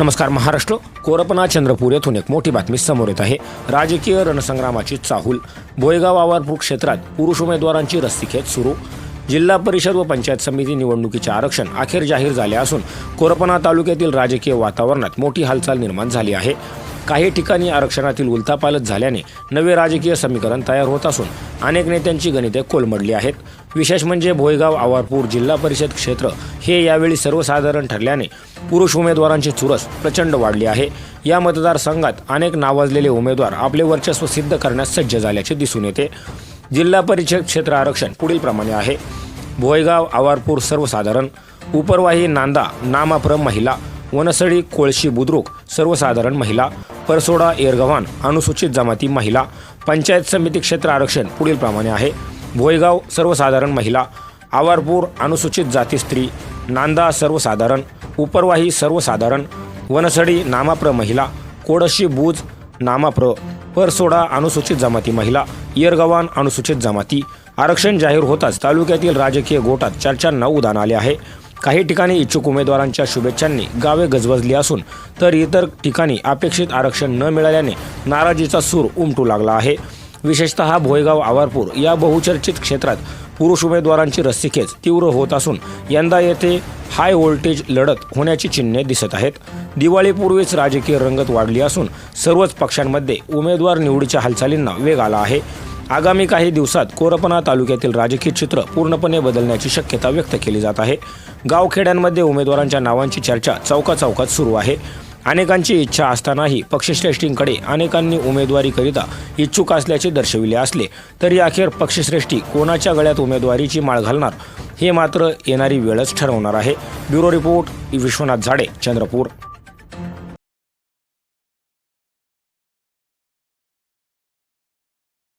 नमस्कार महाराष्ट्र. कोरपना चंद्रपूर येथून एक मोठी बातमी समोर येत आहे. राजकीय रणसंग्रामाची चाहूल. भोयगाव आवारपूर क्षेत्रात पुरुष उमेदवारांची रस्सीखेच सुरू. जिल्हा परिषद व पंचायत समिती निवडणुकीचे आरक्षण अखेर जाहीर झाले असून कोरपना तालुक्यातील राजकीय वातावरणात मोठी हालचाल निर्माण झाली आहे. काही ठिकाणी आरक्षणातील उलथापालथ झाल्याने नवे राजकीय समीकरण तयार होत असून अनेक नेत्यांची गणिते कोलमडली आहेत. विशेष म्हणजे भोयगाव आवारपूर जिल्हा परिषद क्षेत्र हे यावेळी सर्वसाधारण ठरल्याने पुरुष उमेदवारांची चुरस प्रचंड वाढली आहे. या मतदारसंघात अनेक नावाजलेले उमेदवार आपले वर्चस्व सिद्ध करण्यास सज्ज झाल्याचे दिसून येते. जिल्हा परिषद क्षेत्र आरक्षण पुढील प्रमाणे आहे. भोयगाव आवारपूर सर्वसाधारण उपरवाही नांदा नामाप्रम महिला वनसळी कोळशी बुद्रुक सर्वसाधारण महिला परसोडा एरगव्हाण अनुसूचित जमाती महिला पंचायत समिती क्षेत्र आरक्षण पुढीलप्रमाणे आहे. भोयगाव सर्वसाधारण महिला आवारपूर अनुसूचित जाती स्त्री नांदा सर्वसाधारण उपरवाही सर्वसाधारण वनसडी नामाप्र महिला कोडशी बूज नामाप्र परसोडा अनुसूचित जमाती महिला इयरगव्हाण अनुसूचित जमाती. आरक्षण जाहीर होताच तालुक्यातील राजकीय गोटात चर्चांना उदान आले आहे. काही ठिकाणी इच्छुक उमेदवारांच्या शुभेच्छांनी गावे गजबजली असून तर इतर ठिकाणी अपेक्षित आरक्षण न मिळाल्याने नाराजीचा सूर उमटू लागला आहे. विशेषतः भोयगाव आवारपूर या बहुचर्चित क्षेत्रात पुरुष उमेदवारांची रस्सीखेच तीव्र होत असून यंदा येथे हाय व्होल्टेज लढत होण्याची चिन्हे दिसत आहेत. दिवाळीपूर्वीच राजकीय रंगत वाढली असून सर्वच पक्षांमध्ये उमेदवार निवडीच्या हालचालींना वेग आला आहे. आगामी काही दिवसात कोरपना तालुक्यातील राजकीय चित्र पूर्णपणे बदलण्याची शक्यता व्यक्त केली जात आहे. गावखेड्यांमध्ये उमेदवारांच्या नावांची चर्चा चौका चौकात सुरू आहे. अनेकांची इच्छा असतानाही पक्षश्रेष्ठींकडे अनेकांनी उमेदवारीकरिता इच्छुक असल्याचे दर्शविले असले तरी अखेर पक्षश्रेष्ठी कोणाच्या गळ्यात उमेदवारीची माळ घालणार हे मात्र येणारी वेळच ठरवणार आहे. ब्युरो रिपोर्ट विश्वनाथ झाडे चंद्रपूर.